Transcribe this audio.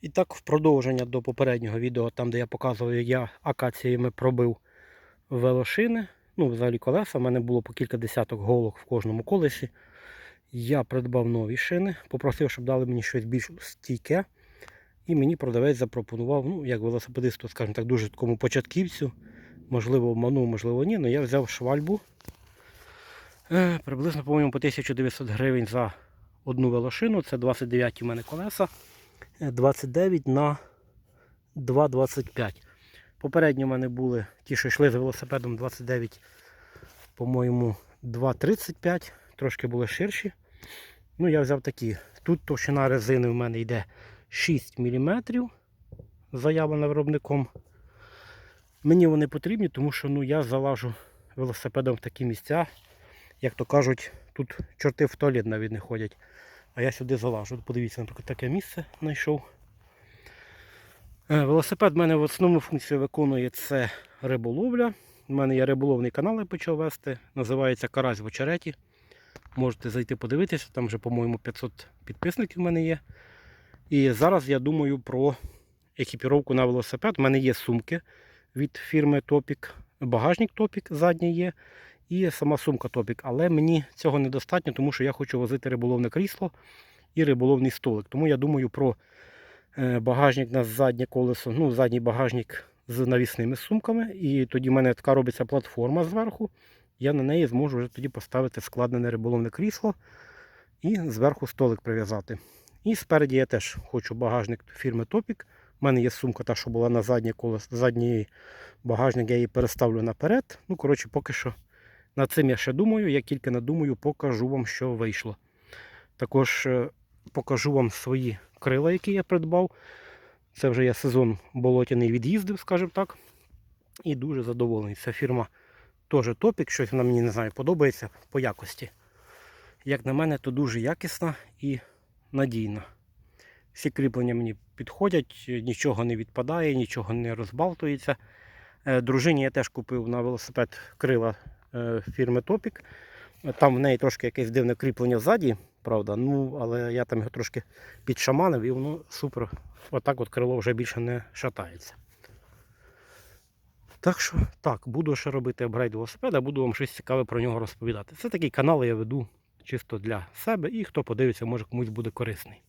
І так, в продовження до попереднього відео, там де я показував, як я акаціями пробив велошини, ну, взагалі колеса, в мене було по кілька десяток голок в кожному колесі. Я придбав нові шини, попросив, щоб дали мені щось більш стійке. І мені продавець запропонував, ну, як велосипедисту, скажімо так, дуже такому початківцю. Можливо, обманув, можливо, ні. але я взяв швальбу. Е, приблизно, по-моєму, по 1900 гривень за одну велошину. Це 29 у мене колеса. Е, 29 на 2,25. Попередньо в мене були ті, що йшли з велосипедом 29, по-моєму, 2,35. Трошки були ширші. Ну, я взяв такі. Тут товщина резини в мене йде 6 мм. Заявлена виробником. Мені вони потрібні, тому що ну, я залажу велосипедом в такі місця. Як то кажуть, тут чорти в туалет навіть не ходять. А я сюди залажу. Подивіться, наприклад, таке місце знайшов. Е, Велосипед в мене в основну функцію виконує це риболовля. У мене є риболовний канал, я почав вести. Називається Карась в очереті. Можете зайти подивитися, там вже, по-моєму, 500 підписників в мене є. І зараз я думаю про екіпіровку на велосипед. У мене є сумки від фірми Topic, багажник Topic задній є. І сама сумка Topic. Але мені цього недостатньо, тому що я хочу возити риболовне крісло і риболовний столик. Тому я думаю про е, багажник на заднє колесо, ну, задній багажник з навісними сумками. І тоді в мене така робиться платформа зверху. Я на неї зможу вже тоді поставити складене риболовне крісло і зверху столик прив'язати. І спереді я теж хочу багажник фірми Topic. У мене є сумка, та, що була на заднє колесо, задній багажник, я її переставлю наперед. Ну, коротше, поки що над цим я ще думаю. Як тільки надумаю, покажу вам, що вийшло. Також е, покажу вам свої крила, які я придбав. Це вже я сезон болотяний від'їздив, скажімо так. І дуже задоволений. Ця фірма теж топік, щось вона мені не знаю, подобається по якості. Як на мене, то дуже якісна і надійна. Всі кріплення мені підходять, нічого не відпадає, нічого не розбалтується. Е, Дружині я теж купив на велосипед крила фірми Topic. Там в неї трошки якесь дивне кріплення ззаді, правда, ну, але я там його трошки підшаманив і воно супер. Отак от крило вже більше не шатається. Так що, так, буду ще робити апгрейд велосипеда, буду вам щось цікаве про нього розповідати. Це такий канал я веду чисто для себе і хто подивиться, може комусь буде корисний.